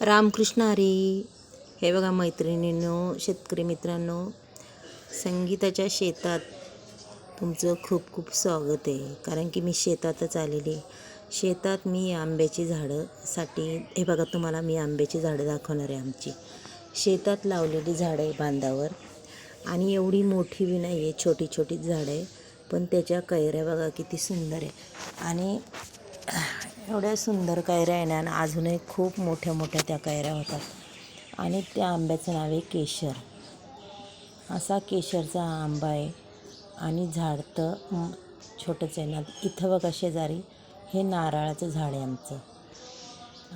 रामकृष्ण हरी. हे बघा मैत्रिणींनो शेतकरी मित्रांनो संगीताच्या शेतात तुमचं खूप खूप स्वागत आहे. कारण की मी शेतातच आलेली शेतात मी आंब्याची झाडंसाठी हे बघा तुम्हाला मी आंब्याची झाडं दाखवणार आहे आमची. शेतात लावलेली झाडं आहे बांधावर. आणि एवढी मोठी बी नाही आहे छोटी छोटी झाडं आहे. पण त्याच्या कैऱ्या बघा किती सुंदर आहे. आणि एवढ्या सुंदर कैऱ्या आहे ना आणि अजूनही खूप मोठ्या मोठ्या त्या कैऱ्या होतात. आणि त्या आंब्याचं नाव आहे केशर. असा केशरचा हा आंबा आहे. आणि झाड तर छोटंच आहे ना. इथं बघा शेजारी हे नारळाचं झाड आहे आमचं.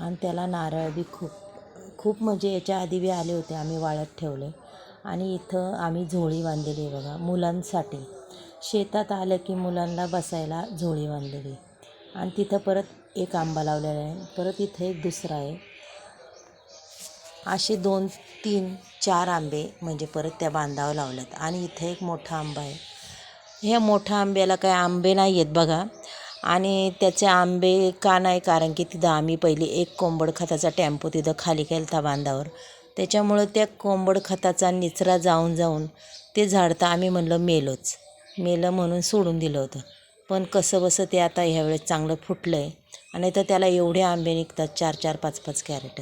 आणि त्याला नारळ बी खूप खूप म्हणजे याच्या आधी बी आले होते आम्ही वाळत ठेवले. आणि इथं आम्ही झोळी बांधलेली आहे बघा मुलांसाठी. शेतात आलं की मुलांना बसायला झोळी बांधलेली. आणि तिथं परत एक आंबा लावलेला आहे. परत इथं एक दुसरा आहे. असे दोन तीन चार आंबे म्हणजे परत त्या बांधावर लावल्यात आणि इथं एक मोठा आंबा आहे. ह्या मोठ्या आंब्याला काय आंबे नाही आहेत बघा. आणि त्याचे आंबे का नाही? कारण की तिथं आम्ही पहिली एक कोंबड खताचा टेम्पो तिथं खाली केला होता बांधावर. त्याच्यामुळं त्या कोंबड खताचा निचरा जाऊन जाऊन ते झाड तर आम्ही म्हणलं मेलोच. मेलं म्हणून सोडून दिलं होतं. पण कसं बसं ते आता ह्यावेळेस चांगलं फुटलं आहे आणि तर त्याला एवढे आंबे निघतात चार चार पाच पाच कॅरेट.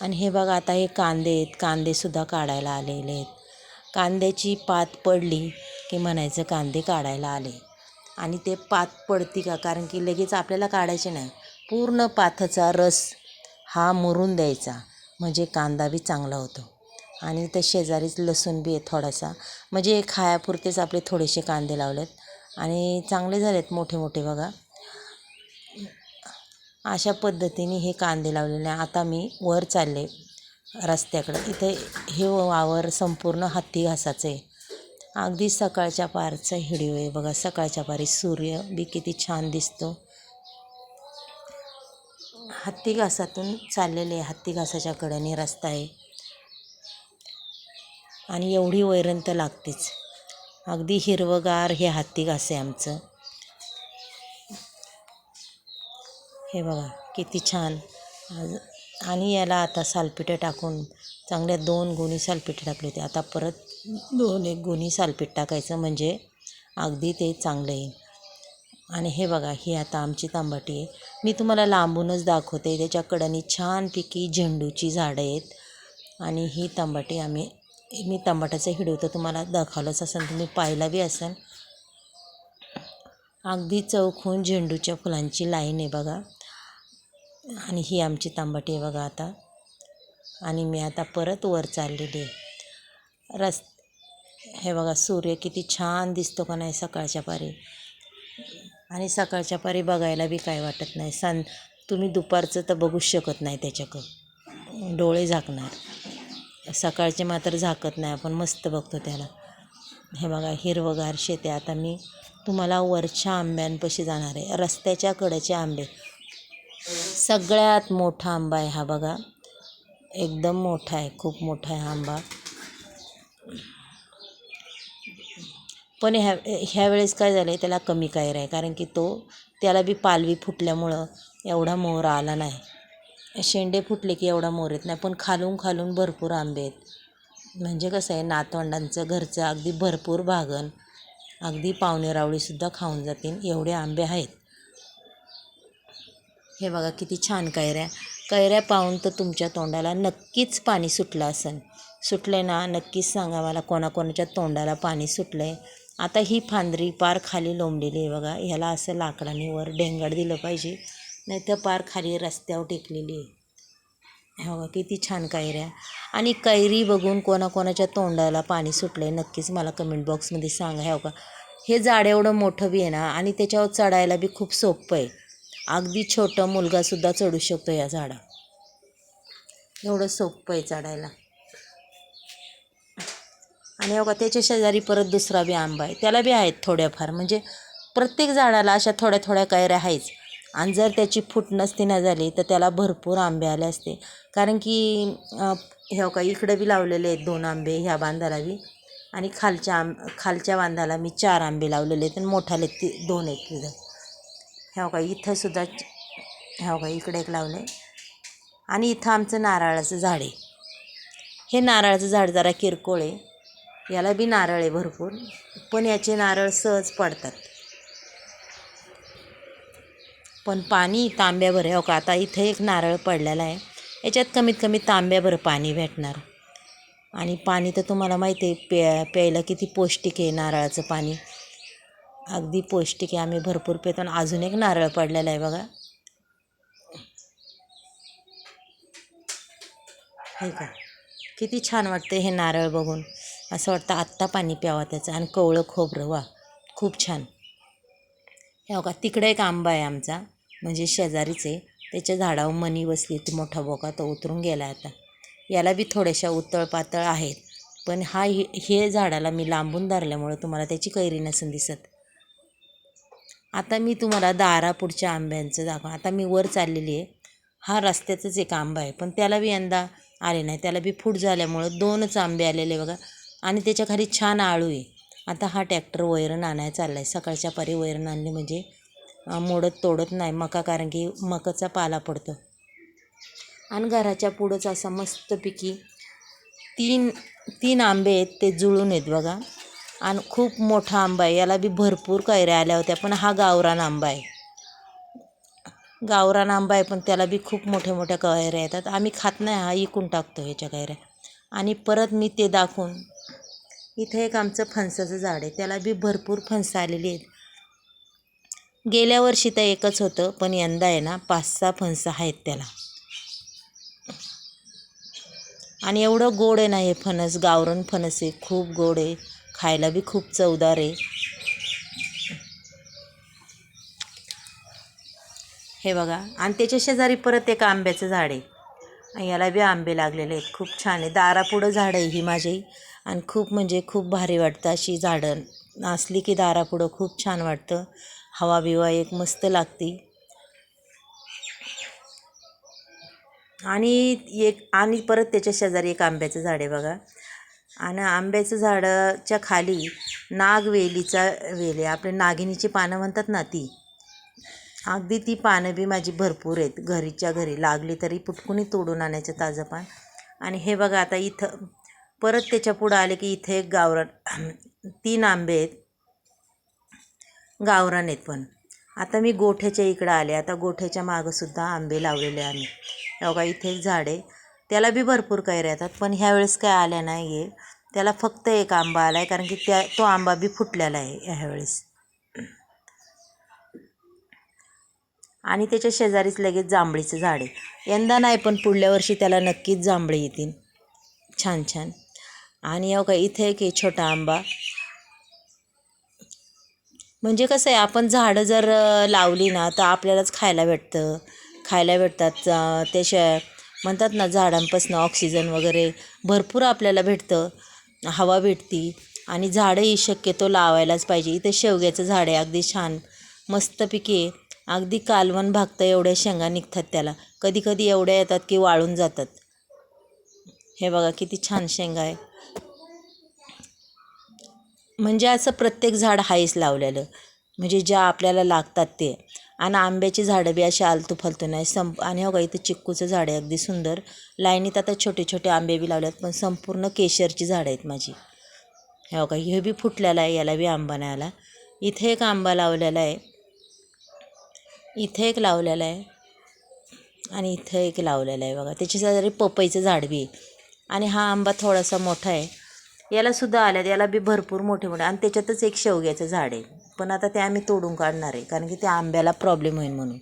आणि हे बघा आता हे कांदे आहेत. कांदेसुद्धा काढायला आलेले आहेत. कांद्याची पात पडली की म्हणायचं कांदे काढायला आले. आणि ते पात पडती का? कारण की लगेच आपल्याला काढायचे नाही. पूर्ण पाथचा रस हा मुरून द्यायचा. म्हणजे कांदा बी चांगला होतो. आणि त्या शेजारीच लसूण बी आहे थोडासा. म्हणजे खायापुरतेच आपले थोडेसे कांदे लावलेत. आणि चांगले झालेत मोठे मोठे बघा. अशा पद्धतीने हे कांदे लावलेले आहे. आता मी वर चालले रस्त्याकडं. इथे हे वावर संपूर्ण हत्ती घासाचं आहे. अगदी सकाळच्या पारचा हिडिओ आहे बघा. सकाळच्या पारी सूर्य बी किती छान दिसतो. हत्ती घासातून चाललेले आहे. हत्ती घासाच्या कडेने रस्ता आहे. आणि एवढी वैरण तर लागतेच. अगदी हिरवगार हे हत्ती घास आहे आमचं. हे बघा किती छान. आणि याला आता सालपिठं टाकून चांगल्या दोन गुणी सालपिठं टाकली होती. आता परत दोन एक गुणी सालपीठ टाकायचं म्हणजे अगदी ते चांगलं येईल. आणि हे बघा ही आता आमची तांबाटी आहे. मी तुम्हाला लांबूनच दाखवते. त्याच्याकडनी छानपैकी झेंडूची झाडं आहेत. आणि ही तांबाटी आम्ही मी तांबाट्याचा हिडू तर तुम्हाला दाखवलंच असेल तुम्ही पाहिला बी असेल. अगदी चौखून झेंडूच्या फुलांची लाईन आहे बघा. आणि ही आमची तांबाटी आहे बघा आता. आणि मी आता परत वर चाललेली आहे. रस हे बघा सूर्य किती छान दिसतो का नाही सकाळच्या पारी. आणि सकाळच्या पारी बघायला बी काय वाटत नाही. सन तुम्ही दुपारचं तर बघूच शकत नाही त्याच्याकडं. डोळे झाकणार. सकाळचे मात्र झाकत नाही आपण मस्त बघतो त्याला. हे बघा हिरवगार शेते. आता मी तुम्हाला वरच्या आंब्यांपाशी जाणार आहे. रस्त्याच्या कडेचे आंबे. सगळ्यात मोठा आंबा आहे हा बघा. एकदम मोठा आहे खूप मोठा आहे हा आंबा. पण ह्या ह्या वेळेस काय झालं आहे त्याला कमी कायर आहे. कारण की तो त्याला बी पालवी फुटल्यामुळं एवढा मोहर आला नाही. शेंडे फुटले की एवढा मोर येत नाही. पण खालून खालून भरपूर आंबे आहेत. म्हणजे कसं आहे नातवंडांचं घरचं अगदी भरपूर भागन अगदी पाहुणे रावळीसुद्धा खाऊन जातील एवढे आंबे आहेत. हे बघा किती छान कैऱ्या कैऱ्या पाहून तर तुमच्या तोंडाला नक्कीच पाणी सुटलं असेल. सुटलं ना? नक्कीच सांगा मला कोणाकोणाच्या तोंडाला पाणी सुटलं आहे आता ही फांदरी पार खाली लोंबलेली आहे बघा. ह्याला असं लाकडाने वर डेंगड दिलं पाहिजे. नाही तर पार खाली रस्त्यावर टेकलेली आहे. हे बघा किती छान कैऱ्या आणि कैरी बघून कोणाकोणाच्या तोंडाला पाणी सुटलं आहे नक्कीच मला कमेंट बॉक्समध्ये सांगा. हे बघा. हे झाड एवढं मोठं बी आहे ना? आणि त्याच्यावर चढायला बी खूप सोपं आहे. अगदी छोटं मुलगासुद्धा चढू शकतो या झाडा. एवढं सोपं आहे चढायला. आणि बघा त्याच्या शेजारी परत दुसरा बी आंबा आहे. त्याला बी आहेत थोड्याफार. म्हणजे प्रत्येक झाडाला अशा थोड्या थोड्या कैऱ्या आहेच आणि जर त्याची फूट नसती ना झाली तर त्याला भरपूर आंबे आले असते. कारण की अं, हे बघा इकडं बी लावलेले आहेत दोन आंबे ह्या बांधाला बी. आणि खालच्या आंब खालच्या बांधाला मी चार आंबे लावलेले आहेत आणि मोठाले ती दोन आहेत तिथं. हो ह्या बघा इथंसुद्धा ह्या हो बघा इकडे एक लावलं आहे आणि इथं आमचं नारळाचं झाड आहे. हे नारळाचं झाड जरा किरकोळ आहे. याला बी नारळ आहे भरपूर पण याचे नारळ सहज पडतात. पण पाणी तांब्याभर आहे हो का आता इथं एक नारळ पडलेला आहे. याच्यात कमीत कमी तांब्याभर पाणी भेटणार. आणि पाणी तर तुम्हाला माहिती आहे प्या प्यायला किती पौष्टिक आहे नारळाचं पाणी. अगदी पौष्टिक आहे आम्ही भरपूर पितो आणि अजून एक नारळ पडलेला आहे बघा. आहे का किती छान वाटते हे नारळ बघून. असं वाटतं आत्ता पाणी प्यावा त्याचं आणि कवळं खोबरं वा खूप छान. हे बघा तिकडे एक आंबा आहे आमचा म्हणजे शेजारीच आहे. त्याच्या झाडावर मनी बसली ती मोठा बोका तो उतरून गेला आता. याला बी थोड्याशा उतळ पातळ आहेत. पण हा हे हे झाडाला मी लांबून धरल्यामुळं तुम्हाला त्याची कैरी नसून दिसत. आता मी तुम्हाला दारापुढच्या आंब्यांचं दाखवा. आता मी वर चाललेली आहे. हा रस्त्याचंच एक आंबा आहे. पण त्याला बी यंदा आले नाही. त्याला बी फूट झाल्यामुळं दोनच आंबे आलेले बघा. आणि त्याच्याखाली छान आळू आहे. आता हा ट्रॅक्टर वैरण आणायला चालला आहे सकाळच्या पारी वैरण आणली म्हणजे मोडत तोडत नाही. मका कारण की मकाचा पाला पडतो. आणि घराच्या पुढंच असा मस्तपैकी तीन तीन आंबे आहेत ते जुळून आहेत बघा. आणि खूप मोठा आंबा आहे. याला बी भरपूर कैऱ्या आल्या होत्या पण हा गावरान आंबा आहे. गावरान आंबा आहे पण त्याला बी खूप मोठ्या मोठ्या कैऱ्या येतात. आम्ही खात नाही हा इकून टाकतो ह्याच्या कैऱ्या. आणि परत मी ते दाखवून इथे एक आमचं फणसाचं झाड आहे. त्याला बी भरपूर फणसं आलेली आहेत. गेल्या वर्षी तर एकच होतं पण यंदा आहे ना पाच सहा फणसं आहेत त्याला. आणि एवढं गोड आहे ना हे फणस गावरण फणस आहे खूप गोड आहे. खायला बी खूप चवदार आहे. हे बघा आणि त्याच्या शेजारी परत एक आंब्याचं झाड आहे. आणि याला बी आंबे लागलेले आहेत. खूप छान आहे. दारापुढं झाड आहे ही माझी. आणि खूप म्हणजे खूप भारी वाटतं अशी झाडं. असली की दारापुढं खूप छान वाटतं. हवा बिवा एक मस्त लागती. आणि एक आणि परत त्याच्या शेजारी एक आंब्याचं झाड आहे बघा. आणि आंब्याचं झाडाच्या खाली नागवेलीचा वेल आहे. आपले नागिनीची पानं म्हणतात ना ती. अगदी ती पानं बी माझी भरपूर आहेत. घरीच्या घरी लागली तरी पुटकुनी तोडून आणायचं ताजं पान. आणि हे बघा आता इथं परत त्याच्या पुढं आले की इथे एक गावरान तीन आंबे आहेत. गावरान आहेत पण. आता मी गोठ्याच्या इकडं आले. आता गोठ्याच्या मागंसुद्धा आंबे लावलेले आम्ही. बघा इथे एक झाड आहे. त्याला बी भरपूर कैऱ्या येतात पण ह्यावेळेस काय आल्या नाही आहे त्याला फक्त एक आंबा आला आहे कारण की त्या तो आंबा बी फुटलेला आहे ह्यावेळेस आणि त्याच्या शेजारीच लगेच जांभळीचं झाड आहे. यंदा नाही पण पुढल्या वर्षी त्याला नक्कीच जांभळी येतील. छान छान. आणि अहो का इथे एक आहे छोटा आंबा. म्हणजे कसं आहे आपण झाडं जर लावली ना तर आपल्यालाच खायला भेटतं. खायला भेटतात त्याशिवाय म्हणतात ना झाडांपासून ऑक्सिजन वगैरे भरपूर आपल्याला भेटतं हवा भेटती. आणि झाडंही शक्यतो लावायलाच पाहिजे. इथे शेवग्याचं झाड आहे अगदी छान मस्त पिके अगदी कालवण भागतं एवढ्या शेंगा निघतात त्याला. कधी कधी एवढ्या येतात की वाळून जातात. हे बघा किती छान शेंगा आहे. म्हणजे असं प्रत्येक झाड आहेच लावलेलं. म्हणजे ज्या आपल्याला लागतात ते. आणि आंब्याची झाडं बी अशी आलतू फालतू नाही. संप आणि हो का इथं चिक्कूचं झाड आहे अगदी सुंदर. लाईनीत आता छोटे छोटे आंबे बी लावले आहेत पण संपूर्ण केशरची झाडं आहेत माझी. हो हे का हे बी फुटलेला आहे याला बी आंबा नाही आला इथे एक आंबा लावलेला आहे. इथे एक लावलेला आहे. आणि इथं एक लावलेला आहे बघा. त्याच्या शेजारी पपईचं झाड बी आहे. आणि हा आंबा थोडासा मोठा आहे. यालासुद्धा आल्यात. याला बी भरपूर मोठे मोठे आणि त्याच्यातच एक शेवग्याचं झाड आहे. पण आता ते आम्ही तोडून काढणार आहे कारण की त्या आंब्याला प्रॉब्लेम होईल म्हणून.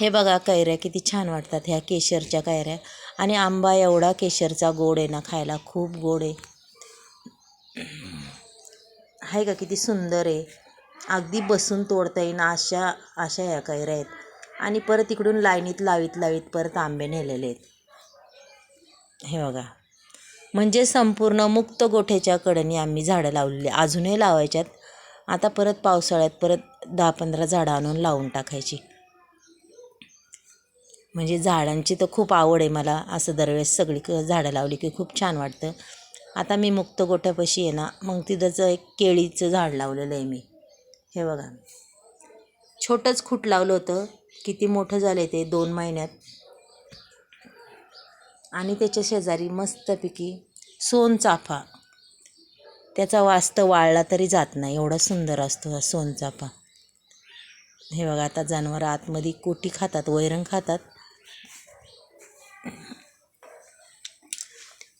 हे बघा कैऱ्या किती छान वाटतात ह्या केशरच्या कैऱ्या. आणि आंबा एवढा केशरचा गोड आहे ना खायला खूप गोड आहे. आहे का किती सुंदर आहे. अगदी बसून तोडता येईन अशा अशा ह्या कैऱ्या आहेत. आणि परत इकडून लाईनीत लावीत लावीत परत आंबे नेलेले आहेत. हे बघा. म्हणजे संपूर्ण मुक्त गोठ्याच्या कडेने आम्ही झाडं लावलेली अजूनही लावायच्यात. आता परत पावसाळ्यात परत दहा पंधरा झाडं आणून लावून टाकायची. म्हणजे झाडांची तर खूप आवड आहे मला असं दरवेळेस सगळी क झाडं लावली की खूप छान वाटतं. आता मी मुक्त गोठ्यापाशी आहे ना मग तिथंच एक केळीचं झाड लावलेलं आहे मी. हे बघा. छोटंच खूट लावलं होतं. किती मोठं झालं आहे ते दोन महिन्यात. आणि त्याच्या शेजारी मस्तपैकी सोनचाफा. त्याचा वास तर वाळला तरी जात नाही एवढा सुंदर असतो हा सोनचाफा. हे बघा आता जनावरं आतमध्ये कोटी खातात वैरण खातात.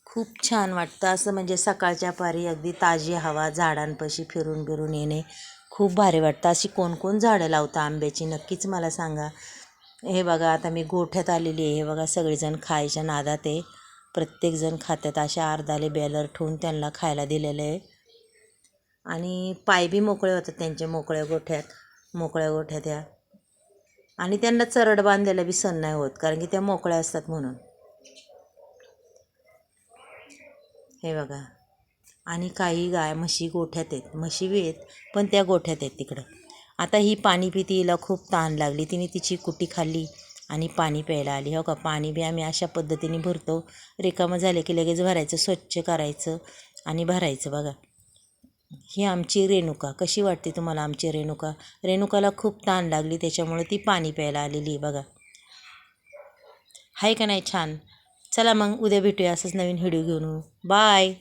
खूप छान वाटतं असं म्हणजे सकाळच्या पारी अगदी ताजी हवा झाडांपाशी फिरून फिरून येणे खूप भारी वाटतं. अशी कोण कोण झाडं लावतं आंब्याची? नक्कीच मला सांगा. हे बघा आता मी गोठ्यात आलेली आहे. हे बघा सगळेजण खायच्या नादात आहे. प्रत्येकजण खात्यात अशा अर्धाले बॅलर ठेवून त्यांना खायला दिलेलं आहे. आणि पाय बी मोकळे होतात त्यांच्या मोकळ्या गोठ्यात मोकळ्या गोठ्यात या. आणि त्यांना चरड बांधायला बी सण नाही होत कारण की त्या मोकळ्या असतात म्हणून. हे बघा. आणि काही गाय म्हशी गोठ्यात आहेत. म्हशी बी आहेत पण त्या गोठ्यात आहेत तिकडं. आता ही पाणी पी तिला खूप ताण लागली. तिने तिची कुटी खाल्ली आणि पाणी प्यायला आली. हो का? पाणी बी आम्ही अशा पद्धतीने भरतो. रिकामं झालं की लगेच भरायचं स्वच्छ करायचं आणि भरायचं बघा. ही आमची रेणुका. कशी वाटते तुम्हाला आमची रेणुका? रेणुकाला खूप ताण लागली त्याच्यामुळे ती पाणी प्यायला आलेली आहे बघा. आहे का नाही छान? चला मग उद्या भेटूया असंच नवीन व्हिडिओ घेऊन. बाय!